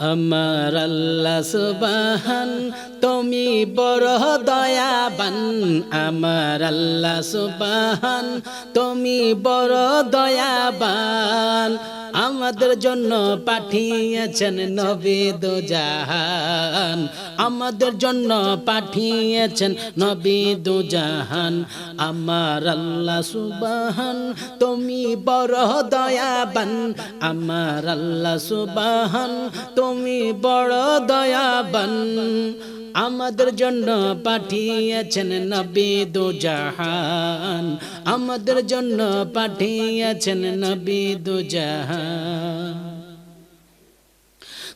আমার আল্লাহ সুবাহান তুমি বড় দয়াবান। আমার আল্লাহ সুবাহান তুমি বড় দয়াবান। আমাদের জন্য পাঠিয়েছেন নবী দুজাহান আমাদের জন্য পাঠিয়েছেন নবী দুজাহান আমার আল্লাহ সুবাহান, তুমি বড় দয়াবান। আমার আল্লাহ সুবাহান, তুমি বড় দয়াবান। আমাদের জন্য পাঠিয়েছেন নবী দুজাহান আমাদের জন্য পাঠিয়েছেন নবী দুজাহান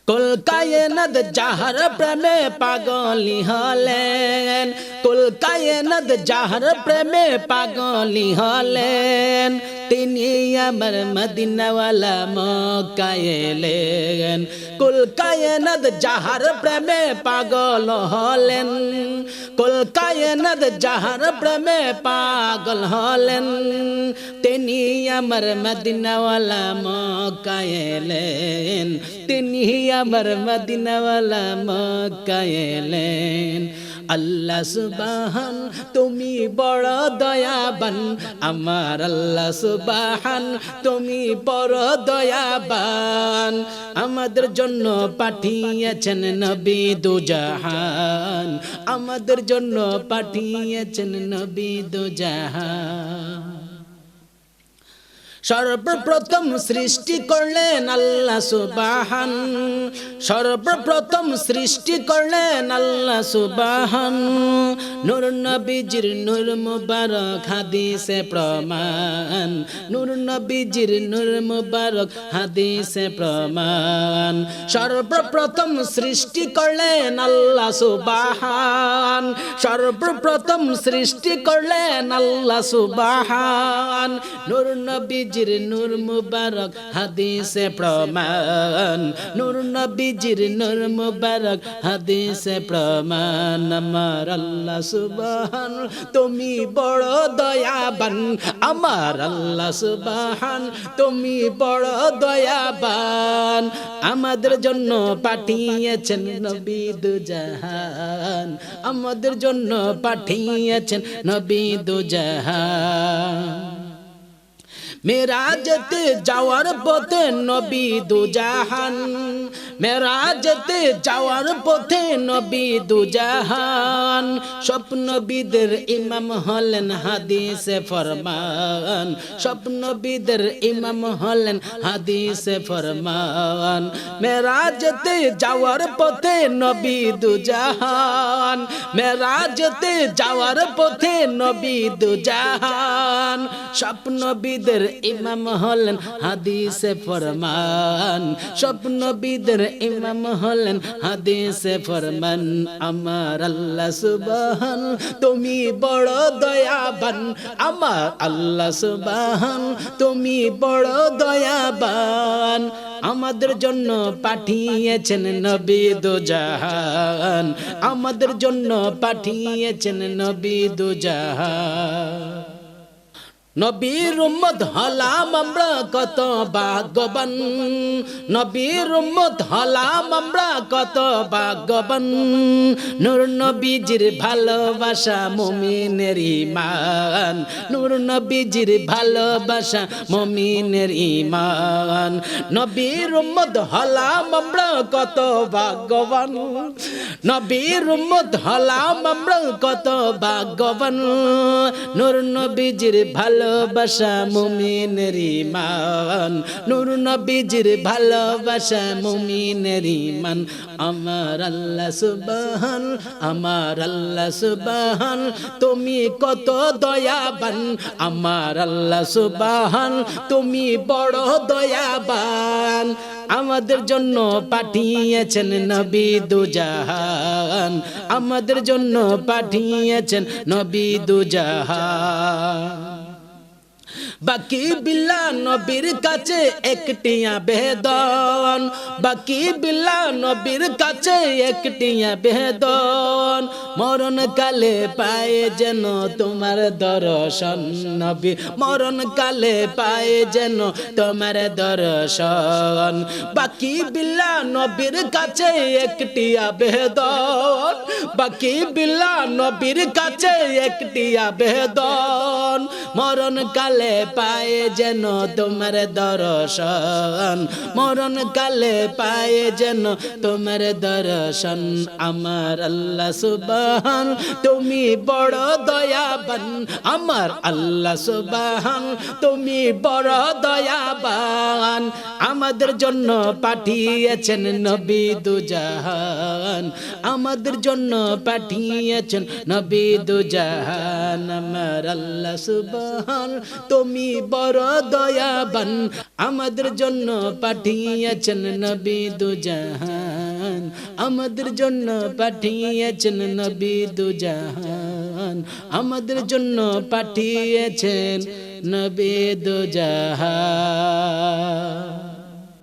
কলকায়নদ যাহার প্রেমে পাগলি হলেন। কলকায়নদ যাহার প্রেমে পাগলি হলেন। তিনি আমার মদিনাওয়ালা মকায়েলেন কলকায়নদ যাহার প্রেমে পাগল হলেন। কলকায়নদ যাহার প্রেমে পাগল হলেন। তিনি আমার মদিনাওয়ালা মকায়েলেন তিনি আমার মদিনাওয়ালা মকায়েলেন আল্লাহ সুবাহান, তুমি বড় দয়াবান। আমার আল্লাহ সুবাহান, তুমি বড় দয়াবান। আমাদের জন্য পাঠিয়েছেন নবী দুজাহান। আমাদের জন্য পাঠিয়েছেন নবী দুজাহান। সর্বপ্রথম সৃষ্টি করলেন আল্লাহ সুবাহান। সর্বপ্রথম সৃষ্টি করলেন আল্লাহ সুবাহান। নূর নবীজির নূর মুবারক হাদিসে প্রমাণ। নূর নবীজির নূর মুবারক হাদিসে প্রমাণ। সর্বপ্রথম সৃষ্টি করলেন আল্লাহ সুবাহান। সর্বপ্রথম সৃষ্টি করলেন আল্লাহ সুবাহান। নূর নবীজির নূর মুবারক, হাদিসে প্রমাণ। নূর নবীজির নূর মুবারক, হাদিসে প্রমাণ। আমার আল্লাহ সুবহান, তুমি বড় দয়াবান। আমার আল্লাহ সুবহান, তুমি বড় দয়াবান। আমাদের জন্য পাঠিয়েছেন নবী দুজাহান। আমাদের জন্য পাঠিয়েছেন নবী দুজাহান। মেরাজতে যাওয়ার পথে নবী দুজাহান মেরাজতে যাওয়ার পথে নবী দুজাহান, স্বপ্নবিদের ইমাম হলেন হাদিসে ফরমান, স্বপ্নবিদের ইমাম হলেন হাদিসে ফরমান। মেরাজতে যাওয়ার পথে নবী দুজাহান, মেরাজতে যাওয়ার পথে নবী দুজাহান, স্বপ্নবিদের ইমাম হলেন হাদিসে ফরমান, স্বপ্নবিদের ইমাম হলেন, হাদিসে ফরমান, আমার আল্লাহ সুবহান, তুমি বড় দয়াবান, আমার আল্লাহ সুবহান, তুমি বড় দয়াবান, আমাদের জন্য পাঠিয়েছেন নবী দুজাহান, আমাদের জন্য পাঠিয়েছেন নবী দুজাহান। নবীর উম্মত হলাম আমরা কত ভাগ্যবান। নবীর উম্মত হলাম আমরা কত ভাগ্যবান। নূর নবীজির ভালোবাসা মুমিনের ইমান নূর নবীজির ভালোবাসা মুমিনের ইমান নবীর উম্মত হলাম আমরা কত ভাগ্যবান। নবীর উম্মত হলাম আমরা কত ভাগ্যবান। নূর নবীজির ভালো ভালোবাসা মুমিনের ইমান নূর নবীজির ভালোবাসা মুমিনের ইমান আমার আল্লাহ সুবহান, আমার আল্লাহ সুবহান, তুমি কত দয়াবান। আমার আল্লাহ সুবহান, তুমি বড় দয়াবান। আমাদের জন্য পাঠিয়েছেন নবী দুজাহান। আমাদের জন্য পাঠিয়েছেন নবী দুজাহান। বাকি বিল্লা নবীর কাছে একটি আবেদন বাকি বিল্লা নবীর কাছে একটি আবেদন মরণ কালে পায়ে যেন তোমার দর্শন নবী। মরণ কালে পায়ে যেন তোমার দর্শন। বাকি বিল্লা নবীর কাছে একটি আবেদন বাকি বিল্লা নবীর কাছে একটি আবেদন মরণ কালে পায়ে যেন তোমার দর্শন। মরণ কালে পায়ে যেন তোমার দর্শন। আমার আল্লাহ সুবহান, তুমি বড় দয়াবান। আমার আল্লাহ সুবহান, তুমি বড় দয়াবান। আমাদের জন্য পাঠিয়েছেন নবী দুজাহান। আমাদের জন্য পাঠিয়েছেন নবী দুজাহান। আমার আল্লাহ সুবহান তুমি বড় দয়াবান, আমাদের জন্য পাঠিয়েছেন নবী দুজাহান। আমাদের জন্য পাঠিয়েছেন নবী দুজাহান। আমাদের জন্য পাঠিয়েছেন নবী দুজাহান।